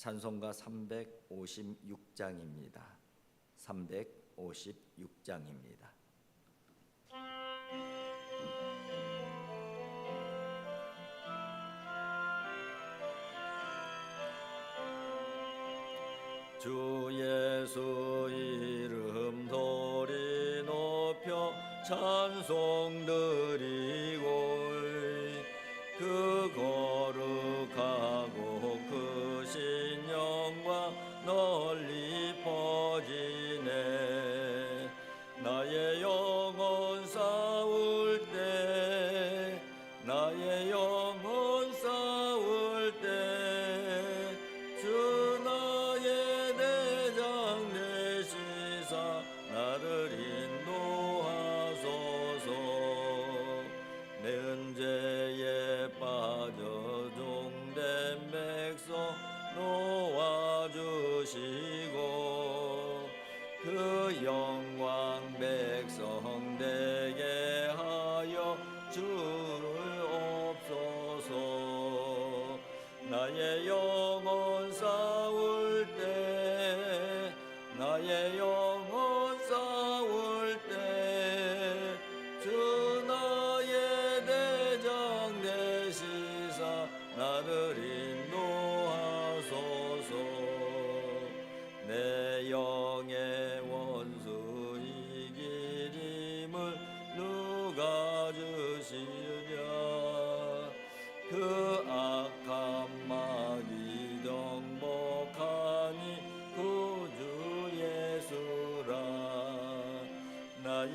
찬송가 356장입니다. 356장입니다. 주 예수 이름 도리 높여 찬송 드리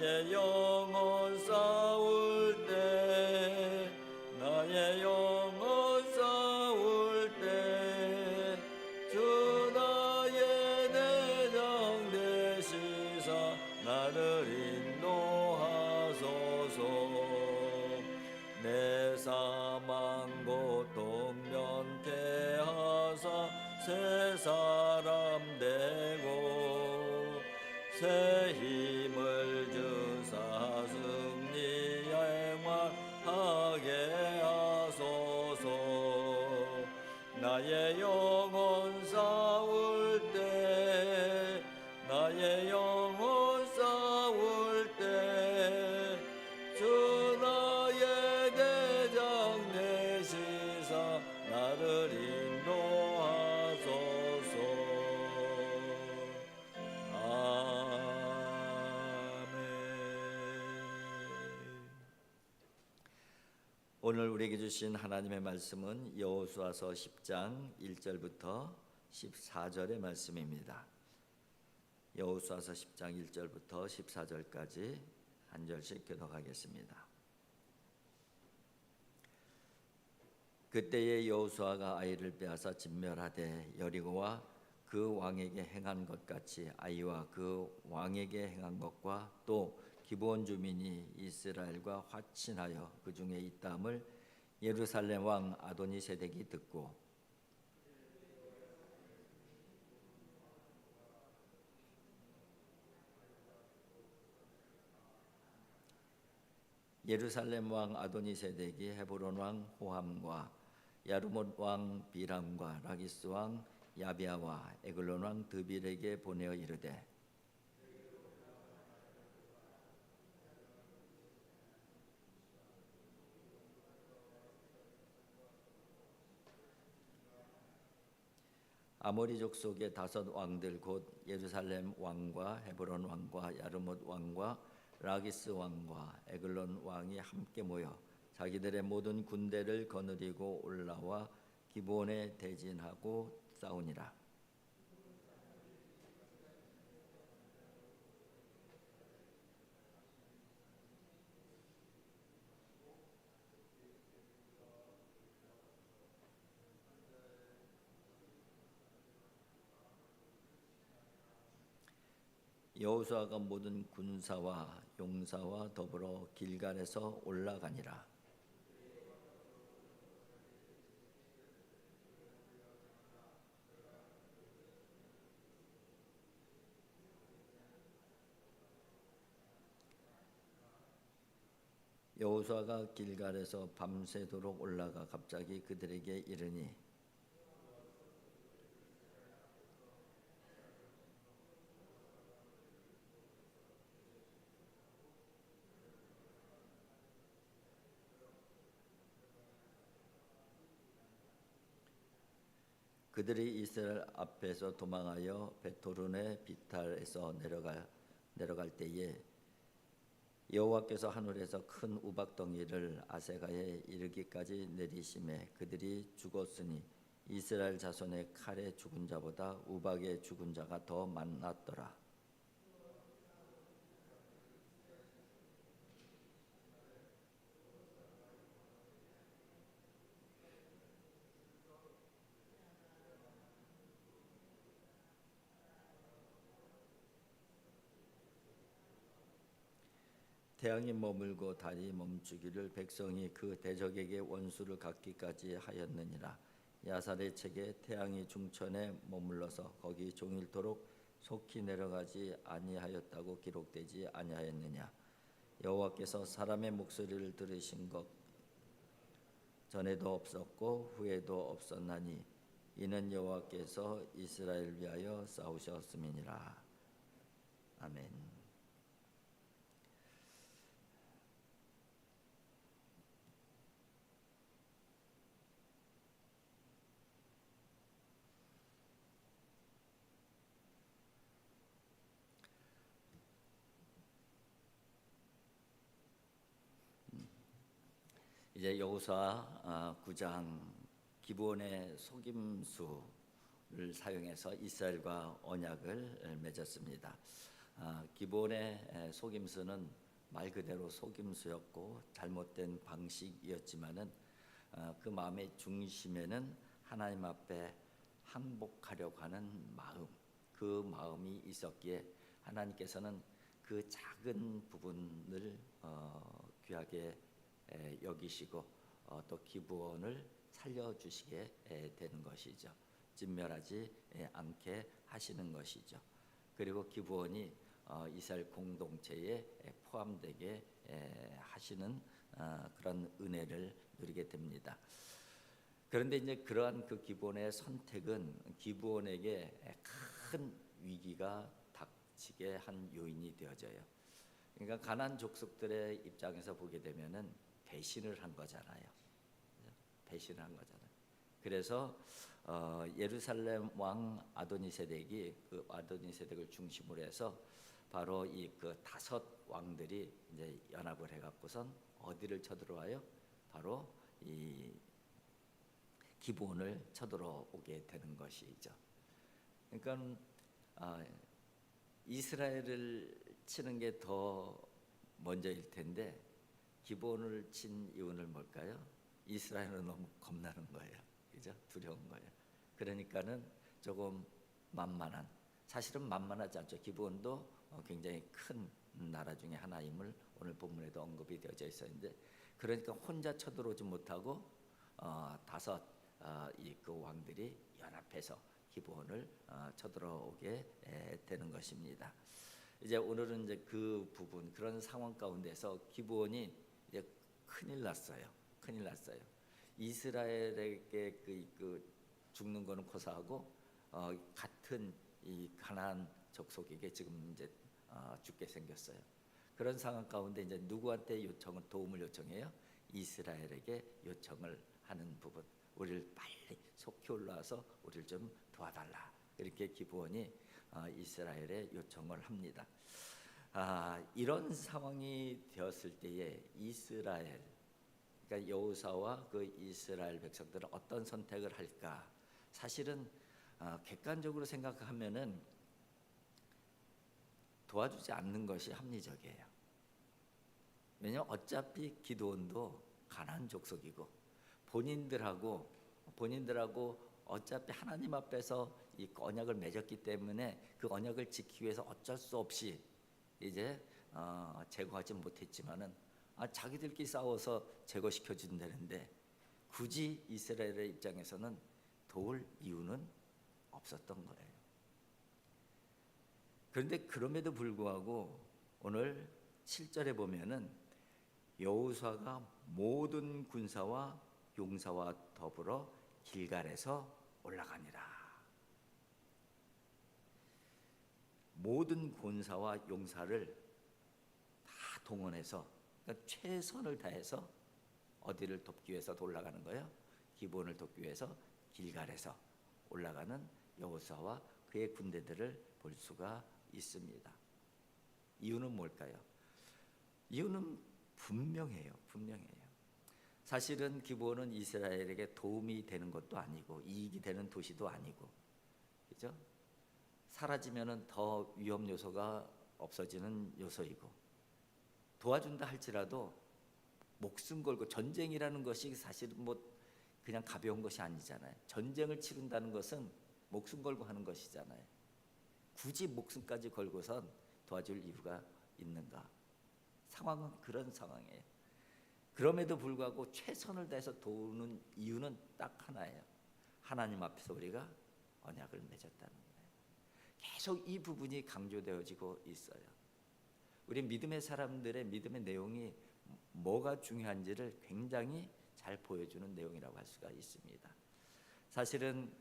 나의 우리에게 주신 하나님의 말씀은 여호수아서 10장 1절부터 14절의 말씀입니다. 여호수아서 10장 1절부터 14절까지 한 절씩 교독하겠습니다. 그때에 여호수아가 아이를 빼앗아 진멸하되 여리고와 그 왕에게 행한 것 같이 아이와 그 왕에게 행한 것과 또 기브온 주민이 이스라엘과 화친하여 그 중에 있다함을 예루살렘 왕 아도니 세덱이 듣고 예루살렘 왕 아도니 세덱이 헤브론 왕 호함과 야르못 왕 비람과 라기스 왕 야비아와 에글론 왕 드빌에게 보내어 이르되 아모리 족 속의 다섯 왕들 곧 예루살렘 왕과 헤브론 왕과 야르못 왕과 라기스 왕과 에글론 왕이 함께 모여 자기들의 모든 군대를 거느리고 올라와 기본에 대진하고 싸우니라. 여호수아가 모든 군사와 용사와 더불어 길갈에서 올라가니라. 여호수아가 길갈에서 밤새도록 올라가 갑자기 그들에게 이르니 그들이 이스라엘 앞에서 도망하여 베토른의 비탈에서 내려가 내려갈 때에 여호와께서 하늘에서 큰 우박덩이를 아세가에 이르기까지 내리심에 그들이 죽었으니 이스라엘 자손의 칼에 죽은 자보다 우박에 죽은 자가 더 많았더라. 태양이 머물고 달이 멈추기를 백성이 그 대적에게 원수를 갚기까지 하였느니라. 야살의 책에 태양이 중천에 머물러서 거기 종일토록 속히 내려가지 아니하였다고 기록되지 아니하였느냐. 여호와께서 사람의 목소리를 들으신 것 전에도 없었고 후에도 없었나니 이는 여호와께서 이스라엘 위하여 싸우셨음이니라. 아멘. 이제 여호수아 9장 기본의 속임수를 사용해서 이스라엘과 언약을 맺었습니다. 아, 기본의 속임수는 말 그대로 속임수였고 잘못된 방식이었지만은 아, 그 마음의 중심에는 하나님 앞에 항복하려고 하는 마음, 그 마음이 있었기에 하나님께서는 그 작은 부분을 어, 귀하게 에, 여기시고 어, 또 기부원을 살려주시게 에, 되는 것이죠. 진멸하지 에, 않게 하시는 것이죠. 그리고 기부원이 어, 이스라엘 공동체에 에, 포함되게 에, 하시는 어, 그런 은혜를 누리게 됩니다. 그런데 이제 그러한 그 기부원의 선택은 기부원에게 에, 큰 위기가 닥치게 한 요인이 되어져요. 그러니까 가난 족속들의 입장에서 보게 되면은 배신을 한 거잖아요. 배신을 한 거잖아요. 그래서 어, 예루살렘 왕 아도니세덱이 그 아도니세덱을 중심으로 해서 바로 이 그 다섯 왕들이 이제 연합을 해갖고선 어디를 쳐들어와요? 바로 이 기본을 쳐들어오게 되는 것이죠. 그러니까 아, 이스라엘을 치는 게 더 먼저일 텐데 기본을 친 이유는 뭘까요? 이스라엘은 너무 겁나는 거예요. 그죠? 두려운 거예요. 그러니까는 조금 만만한 사실은 만만하지 않죠. 기본도 어, 굉장히 큰 나라 중에 하나임을 오늘 본문에도 언급이 되어져 있었는데 그러니까 혼자 쳐들어오지 못하고 어, 다섯 어, 이그 왕들이 연합해서 기본을 어, 쳐들어오게 에, 되는 것입니다. 이제 오늘은 이제 그 부분 그런 상황 가운데서 기본이 큰일 났어요. 큰일 났어요. 이스라엘에게 그, 그 죽는 거는 고사하고 어, 같은 이 가나안 족속에게 지금 이제 어, 죽게 생겼어요. 그런 상황 가운데 이제 누구한테 요청을 도움을 요청해요? 이스라엘에게 요청을 하는 부분. 우리를 빨리 속히 올라와서 우리를 좀 도와달라 이렇게 기브온이 어, 이스라엘에 요청을 합니다. 아, 이런 상황이 되었을 때에 이스라엘 그러니까 여호사와 그 이스라엘 백성들은 어떤 선택을 할까? 사실은 아, 객관적으로 생각하면은 도와주지 않는 것이 합리적이에요. 왜냐하면 어차피 기도원도 가난 족속이고 본인들하고 본인들하고 어차피 하나님 앞에서 이 언약을 맺었기 때문에 그 언약을 지키기 위해서 어쩔 수 없이 이제 어, 제거하지 못했지만은 아, 자기들끼리 싸워서 제거시켜 준다는데 굳이 이스라엘의 입장에서는 도울 이유는 없었던 거예요. 그런데 그럼에도 불구하고 오늘 7절에 보면은 여호수아가 모든 군사와 용사와 더불어 길갈에서 올라가니라. 모든 군사와 용사를 다 동원해서 그러니까 최선을 다해서 어디를 돕기 위해서 올라가는 거예요? 기본을 돕기 위해서 길갈에서 올라가는 여호수아와 그의 군대들을 볼 수가 있습니다. 이유는 뭘까요? 이유는 분명해요. 분명해요. 사실은 기본은 이스라엘에게 도움이 되는 것도 아니고 이익이 되는 도시도 아니고 그죠? 사라지면은 더 위험 요소가 없어지는 요소이고 도와준다 할지라도 목숨 걸고 전쟁이라는 것이 사실 뭐 그냥 가벼운 것이 아니잖아요. 전쟁을 치른다는 것은 목숨 걸고 하는 것이잖아요. 굳이 목숨까지 걸고선 도와줄 이유가 있는가? 상황은 그런 상황이에요. 그럼에도 불구하고 최선을 다해서 도우는 이유는 딱 하나예요. 하나님 앞에서 우리가 언약을 맺었다는. 계속 이 부분이 강조되어지고 있어요. 우리 믿음의 사람들의 믿음의 내용이 뭐가 중요한지를 굉장히 잘 보여주는 내용이라고 할 수가 있습니다. 사실은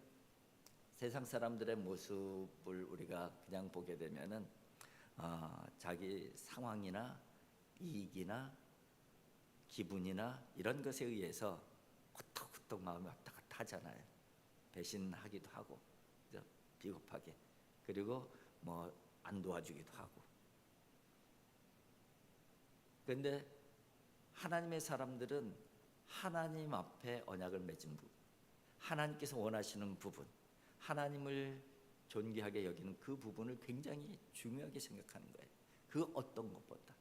세상 사람들의 모습을 우리가 그냥 보게 되면은 어, 자기 상황이나 이익이나 기분이나 이런 것에 의해서 후떡후떡 마음이 왔다 갔다 하잖아요. 배신하기도 하고? 비겁하게 그리고 뭐 안 도와주기도 하고. 그런데 하나님의 사람들은 하나님 앞에 언약을 맺은 부분, 하나님께서 원하시는 부분, 하나님을 존귀하게 여기는 그 부분을 굉장히 중요하게 생각하는 거예요. 그 어떤 것보다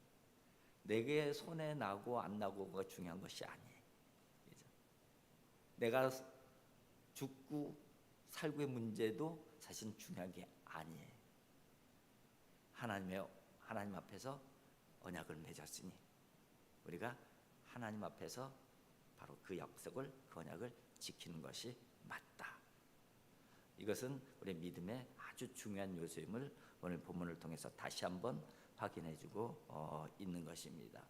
내게 손해 나고 안 나고가 중요한 것이 아니에요. 내가 죽고 살고의 문제도 사실 중요한 게 아니에요. 하나님의 하나님 앞에서 언약을 맺었으니 우리가 하나님 앞에서 바로 그 약속을 그 언약을 지키는 것이 맞다. 이것은 우리 믿음의 아주 중요한 요소임을 오늘 본문을 통해서 다시 한번 확인해주고 어, 있는 것입니다.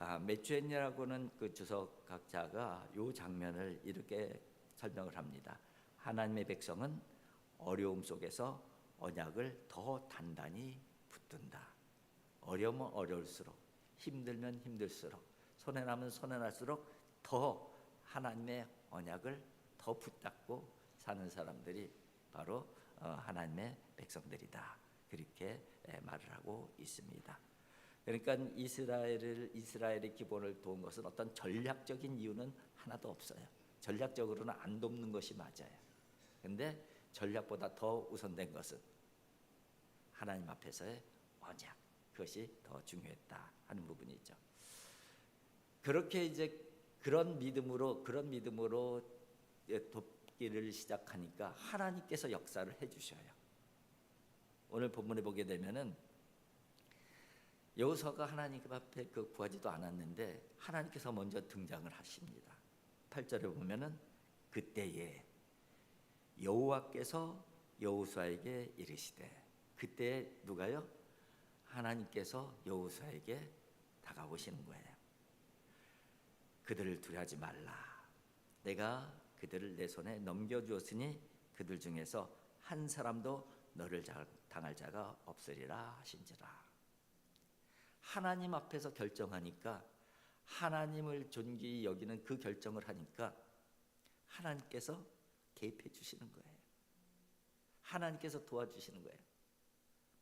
아, 메추엔이라고는 그 주석 각자가 이 장면을 이렇게 설명을 합니다. 하나님의 백성은 어려움 속에서 언약을 더 단단히 붙든다. 어려우면 어려울수록 힘들면 힘들수록 손해 나면 손해 날수록 더 하나님의 언약을 더 붙잡고 사는 사람들이 바로 어, 하나님의 백성들이다. 그렇게 말을 하고 있습니다. 그러니까 이스라엘을 이스라엘의 기본을 도운 것은 어떤 전략적인 이유는 하나도 없어요. 전략적으로는 안 돕는 것이 맞아요. 근데 전략보다 더 우선된 것은 하나님 앞에서의 언약 그것이 더 중요했다 하는 부분이죠. 그렇게 이제 그런 믿음으로 그런 믿음으로 돕기를 시작하니까 하나님께서 역사를 해주셔요. 오늘 본문에 보게 되면은 여호수아가 하나님 앞에 그 구하지도 않았는데 하나님께서 먼저 등장을 하십니다. 8절에 보면은 그때에 여호와께서 여호수아에게 이르시되 그때 누가요? 하나님께서 여호수아에게 다가오시는 거예요. 그들을 두려하지 말라. 내가 그들을 내 손에 넘겨 주었으니 그들 중에서 한 사람도 너를 당할 자가 없으리라 하신지라. 하나님 앞에서 결정하니까 하나님을 존귀히 여기는 그 결정을 하니까 하나님께서 개입해 주시는 거예요. 하나님께서 도와주시는 거예요.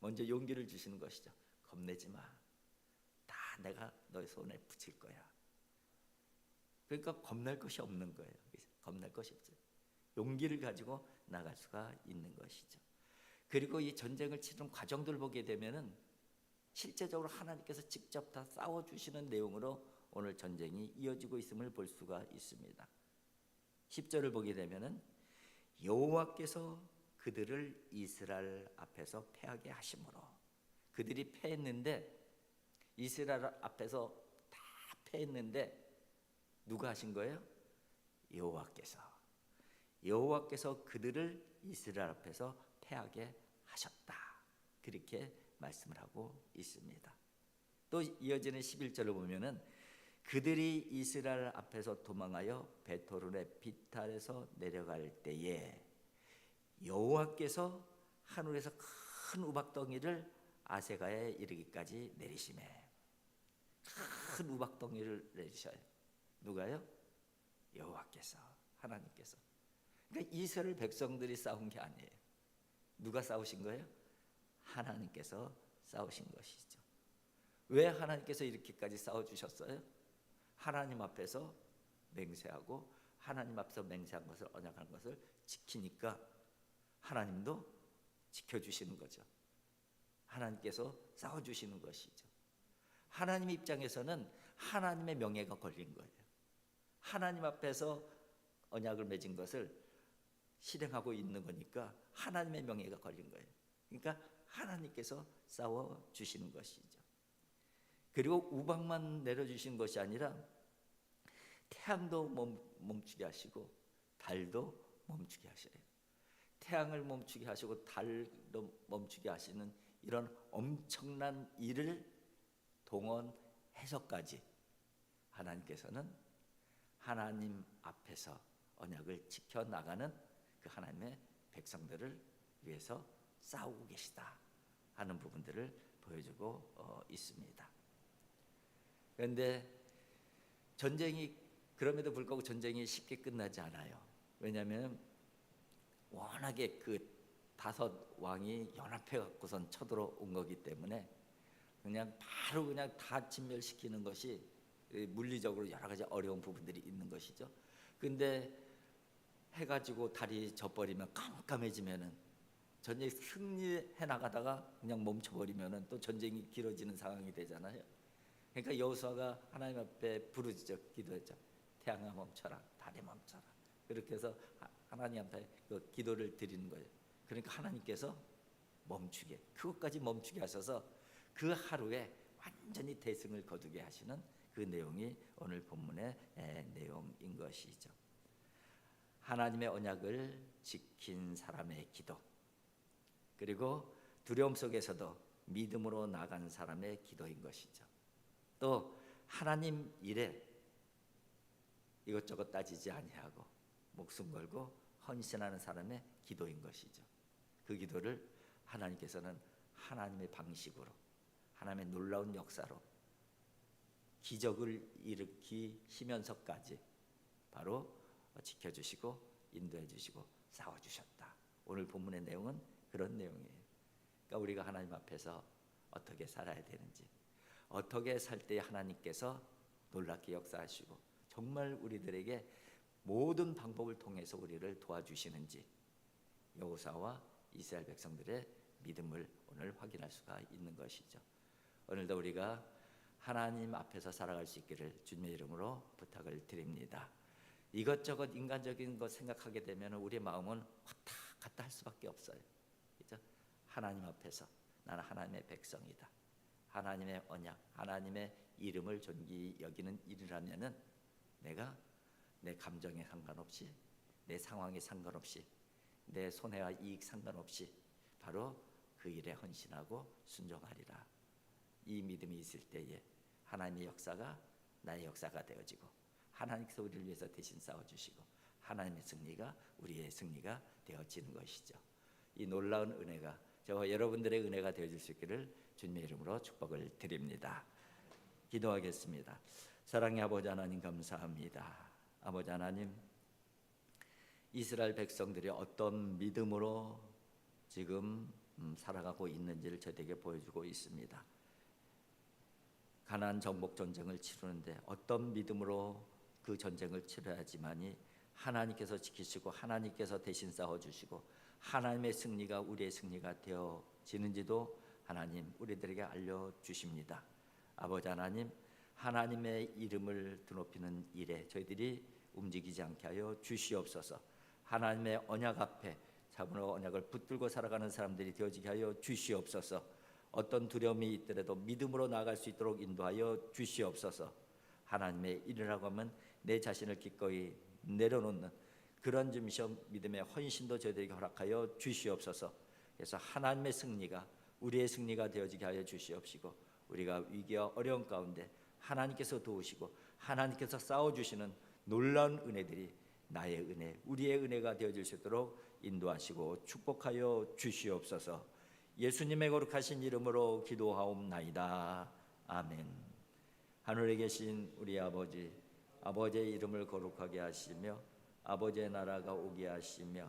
먼저 용기를 주시는 것이죠. 겁내지 마. 다 내가 너의 손에 붙일 거야. 그러니까 겁날 것이 없는 거예요. 겁날 것이 없어요. 용기를 가지고 나갈 수가 있는 것이죠. 그리고 이 전쟁을 치른 과정들 보게 되면은 실제적으로 하나님께서 직접 다 싸워 주시는 내용으로 오늘 전쟁이 이어지고 있음을 볼 수가 있습니다. 10절을 보게 되면은 여호와께서 그들을 이스라엘 앞에서 패하게 하심으로 그들이 패했는데 이스라엘 앞에서 다 패했는데 누가 하신 거예요? 여호와께서 여호와께서 그들을 이스라엘 앞에서 패하게 하셨다. 그렇게 말씀을 하고 있습니다. 또 이어지는 11절을 보면은 그들이 이스라엘 앞에서 도망하여 베토른의 비탈에서 내려갈 때에 여호와께서 하늘에서 큰 우박덩이를 아세가에 이르기까지 내리심에 큰 우박덩이를 내리셔요. 누가요? 여호와께서 하나님께서. 그러니까 이스라엘 백성들이 싸운 게 아니에요. 누가 싸우신 거예요? 하나님께서 싸우신 것이죠. 왜 하나님께서 이렇게까지 싸워 주셨어요? 하나님 앞에서 맹세하고 하나님 앞에서 맹세한 것을 언약한 것을 지키니까 하나님도 지켜 주시는 거죠. 하나님께서 싸워 주시는 것이죠. 하나님 입장에서는 하나님의 명예가 걸린 거예요. 하나님 앞에서 언약을 맺은 것을 실행하고 있는 거니까 하나님의 명예가 걸린 거예요. 그러니까 하나님께서 싸워 주시는 것이죠. 그리고 우박만 내려 주신 것이 아니라 태양도 멈, 멈추게 하시고 달도 멈추게 하셔요. 태양을 멈추게 하시고 달도 멈추게 하시는 이런 엄청난 일을 동원해서까지 하나님께서는 하나님 앞에서 언약을 지켜 나가는 그 하나님의 백성들을 위해서 싸우고 계시다 하는 부분들을 보여주고 어, 있습니다. 그런데 전쟁이 그럼에도 불구하고 전쟁이 쉽게 끝나지 않아요. 왜냐하면 워낙에 그 다섯 왕이 연합해 갖고선 쳐들어온 거기 때문에 그냥 바로 그냥 다 진멸시키는 것이 물리적으로 여러 가지 어려운 부분들이 있는 것이죠. 근데 해가지고 다리 져버리면 깜깜해지면은 전쟁 승리해 나가다가 그냥 멈춰버리면은 또 전쟁이 길어지는 상황이 되잖아요. 그러니까 여호수아가 하나님 앞에 부르짖어 기도했죠. 태양아 멈춰라, 달이 멈춰라. 그렇게 해서 하나님 앞에 그 기도를 드리는 거예요. 그러니까 하나님께서 멈추게 그것까지 멈추게 하셔서 그 하루에 완전히 대승을 거두게 하시는 그 내용이 오늘 본문의 내용인 것이죠. 하나님의 언약을 지킨 사람의 기도 그리고 두려움 속에서도 믿음으로 나간 사람의 기도인 것이죠. 또 하나님 일에 이것저것 따지지 아니하고 목숨 걸고 헌신하는 사람의 기도인 것이죠. 그 기도를 하나님께서는 하나님의 방식으로 하나님의 놀라운 역사로 기적을 일으키시면서까지 바로 지켜주시고 인도해주시고 싸워주셨다. 오늘 본문의 내용은 그런 내용이에요. 그러니까 우리가 하나님 앞에서 어떻게 살아야 되는지, 어떻게 살 때 하나님께서 놀랍게 역사하시고 정말 우리들에게 모든 방법을 통해서 우리를 도와주시는지 여호사와 이스라엘 백성들의 믿음을 오늘 확인할 수가 있는 것이죠. 오늘도 우리가 하나님 앞에서 살아갈 수 있기를 주님의 이름으로 부탁을 드립니다. 이것저것 인간적인 것 생각하게 되면 우리 마음은 왔다 갔다 할 수밖에 없어요. 그죠? 하나님 앞에서 나는 하나님의 백성이다. 하나님의 언약, 하나님의 이름을 존귀 여기는 일이라면은 내가 내 감정에 상관없이 내 상황에 상관없이 내 손해와 이익 상관없이 바로 그 일에 헌신하고 순종하리라. 이 믿음이 있을 때에 하나님의 역사가 나의 역사가 되어지고 하나님께서 우리를 위해서 대신 싸워 주시고 하나님의 승리가 우리의 승리가 되어지는 것이죠. 이 놀라운 은혜가 저와 여러분들의 은혜가 되어질 수 있기를 주님의 이름으로 축복을 드립니다. 기도하겠습니다. 사랑의 아버지 하나님 감사합니다. 아버지 하나님 이스라엘 백성들이 어떤 믿음으로 지금 음, 살아가고 있는지를 저에게 보여주고 있습니다. 가나안 정복 전쟁을 치르는데 어떤 믿음으로 그 전쟁을 치러야지만이 하나님께서 지키시고 하나님께서 대신 싸워 주시고 하나님의 승리가 우리의 승리가 되어지는지도 하나님 우리들에게 알려 주십니다. 아버지 하나님 하나님의 이름을 드높이는 일에 저희들이 움직이지 않게 하여 주시옵소서. 하나님의 언약 앞에 자분의 언약을 붙들고 살아가는 사람들이 되어지게 하여 주시옵소서. 어떤 두려움이 있더라도 믿음으로 나아갈 수 있도록 인도하여 주시옵소서. 하나님의 일이라고 하면 내 자신을 기꺼이 내려놓는 그런 점이셔 믿음의 헌신도 저희들에게 허락하여 주시옵소서. 그래서 하나님의 승리가 우리의 승리가 되어지게 하여 주시옵시고 우리가 위기와 어려운 가운데 하나님께서 도우시고 하나님께서 싸워 주시는 놀라운 은혜들이 나의 은혜, 우리의 은혜가 되어질 수 있도록 인도하시고 축복하여 주시옵소서. 예수님의 거룩하신 이름으로 기도하옵나이다. 아멘. 하늘에 계신 우리 아버지, 아버지의 이름을 거룩하게 하시며 아버지의 나라가 오게 하시며